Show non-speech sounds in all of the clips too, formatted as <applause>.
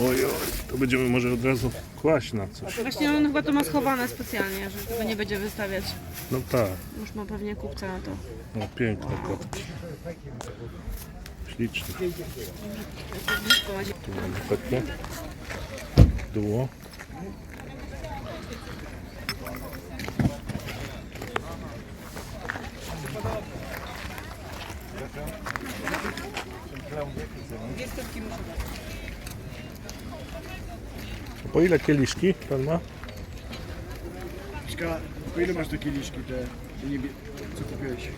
Oj, oj, to będziemy może od razu kłaść na coś. Właśnie on chyba to ma schowane specjalnie, że tego nie będzie wystawiać. No tak, Już ma pewnie kupca na to. no piękne kotki. Śliczne. Tu mamy takie. Duo. A Po ile kieliszki pan ma? Po ile masz te kieliszki, te, te niebie... co kupiłeś?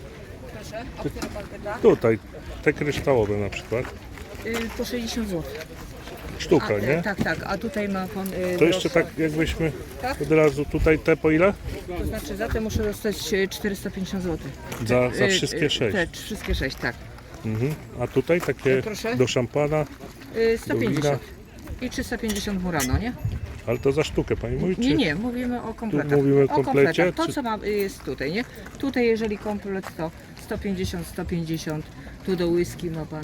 Tutaj, te kryształowe na przykład. Y, po 60 zł. Sztuka, nie? Tak, tak, a tutaj ma pan. y, To jeszcze tak jakbyśmy od razu tutaj te po ile? To znaczy za to muszę dostać y, 450 zł. Za, za Y, wszystkie y, sześć. Te wszystkie 6, tak. Mhm. A tutaj takie Proszę. do szampana, Y, do wina. 150. I 350 Murano, nie? Ale to za sztukę pani mówi? Czy... Nie, nie, mówimy o kompletach. mówimy o o komplecie, kompletach. To czy- co ma, jest tutaj, nie? Tutaj jeżeli komplet to 150, 150. Tu do whisky ma pan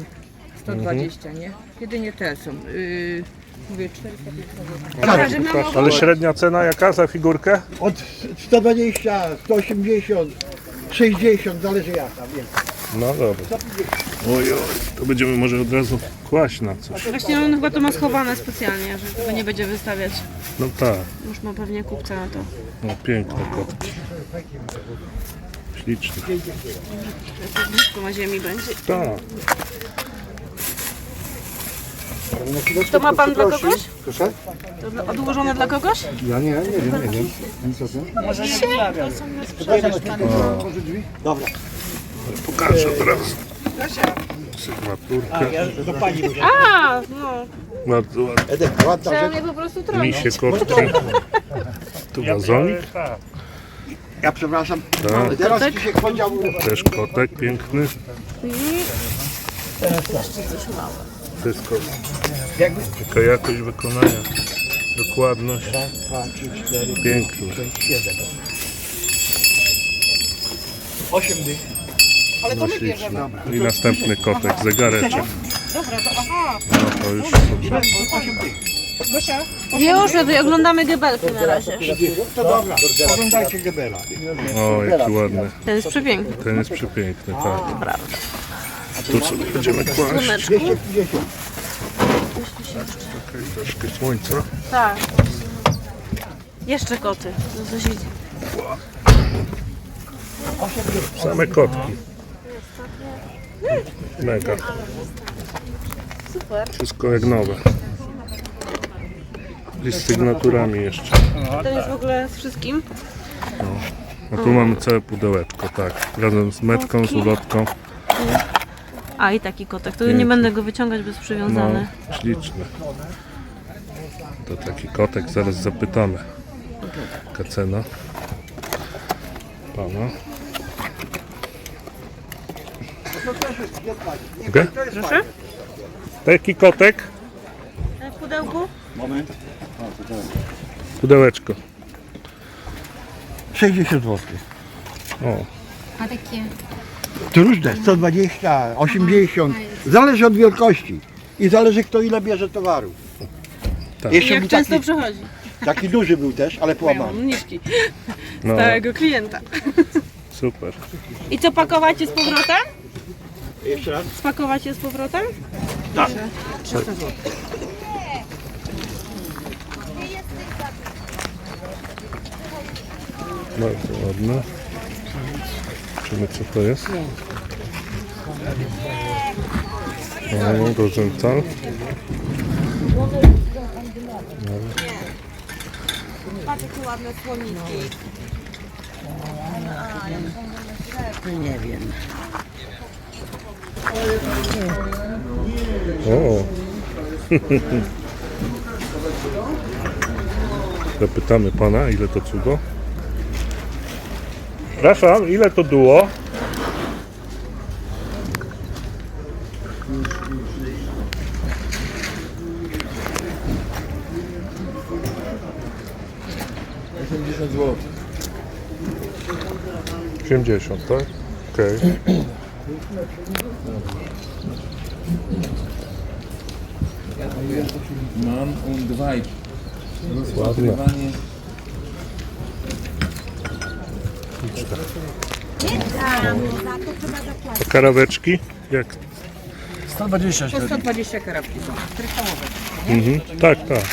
120, Mhm. nie? Jedynie te są. Y, mówię 450 zł. Dobra, że mamy Ale średnia cena jaka za figurkę? Od 120, 180, 60, zależy jaka, wiem. No dobra. Oj, oj, to będziemy może od razu kłaść na coś. Właśnie on chyba to ma schowane specjalnie, że tego nie będzie wystawiać. No tak, Już ma pewnie kupca na to. no piękne kotki. Śliczne. Blisko na ziemi będzie. Tak. To ma pan dla kogoś? Proszę? To dla- odłożone dla kogoś? Ja nie, nie wiem, nie wiem. Co to? Dobra. Pokażę teraz. Sygnaturkę. A, <laughs> no. Bardzo ładne. Edek, ładna Trzeba rzecz. mnie po prostu trąbić. Misie kotki. Tu wazonik. Ja przepraszam. Tak. Teraz ci się podział. Też kotek piękny. Wszystko. Taka jakość wykonania. Dokładność. 2, 3, 4, Pięknie. 7. 8 dych. No śliczne. I następny kotek, zegareczek. No to już sobie. Już, tutaj oglądamy gebelkę na razie. To dobra. Oglądajcie Gebela. O, jaki ładny. Ten jest przepiękny. Ten jest przepiękny, tak. Tu sobie będziemy kłaść. Słoneczku. 250. Okej, troszkę słońca. Tak. Jeszcze koty. No coś idzie. Same kotki. Mega. Super. Wszystko jak nowe. I z sygnaturami jeszcze. Ten jest w ogóle z wszystkim. No tu mamy całe pudełeczko, tak. Razem z metką, z ulotką. A i taki kotek. To Piękny. nie będę go wyciągać bez No, przywiązany. śliczny. To taki kotek, zaraz zapytamy. Jaka cena? Pana. Mogę? Proszę? Taki kotek? Ten w pudełku? Moment. Pudełeczko. 60 zł. O, A takie To różne, 120, 80. Zależy od wielkości. I zależy kto ile bierze towaru. Tak. I Jeszcze jak był często taki, przychodzi? taki duży był też, ale Mają połamany. mniszki. no, Stałego klienta. super. I co, pakować je z powrotem? Jeszcze raz. Spakować je z powrotem? Bardzo ładne. Zobaczymy co to jest. O, Rosenthal. Patrz jakie ładne słoniki. O. <laughs> Zapytamy pana, ile to cudo. Przepraszam, ile to było? zł. 80, tak? Okej. Mann und. Ładne. Rozpatrywanie karaweczki? Jak? 120 Po 120 karabki są, kryształowe. Mhm. Tak, tak.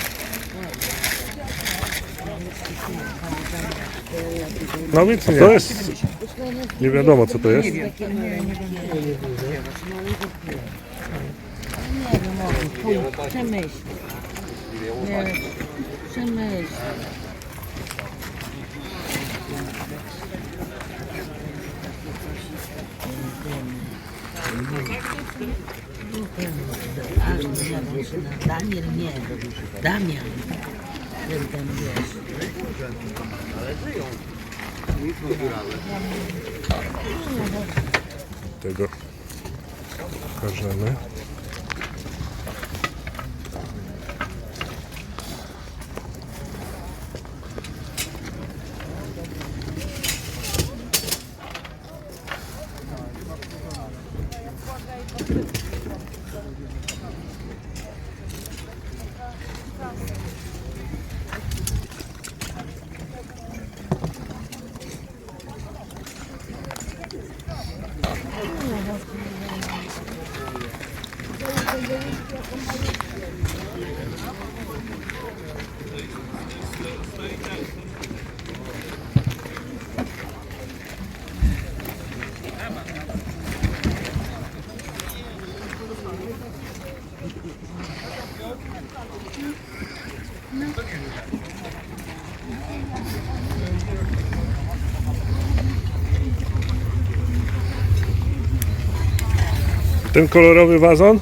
No więc nie. To jest... Nie wiadomo co to jest. Przemyśl. Nie, przemyśl. Daniel nie. Damian. Ten tam wiesz. Tego pokażemy. Ten kolorowy wazon?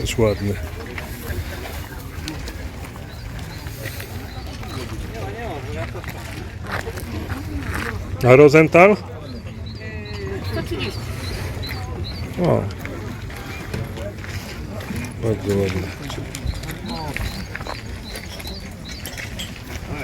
Też ładny. A Rosenthal? 130. O. Bardzo ładny.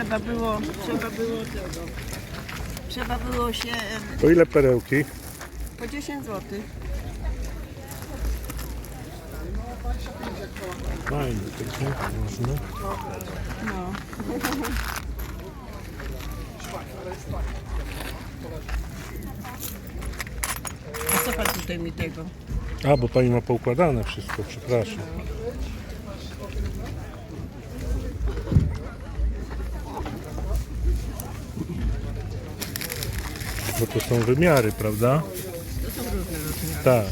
Trzeba było, trzeba było tego. Trzeba było się To ile perełki? po 10 zł. Fajnie, takie można. No. <laughs> A co pan tutaj mi tego? A, bo pani ma poukładane wszystko, przepraszam. bo to są wymiary, prawda? To są różne rozmiary. Tak.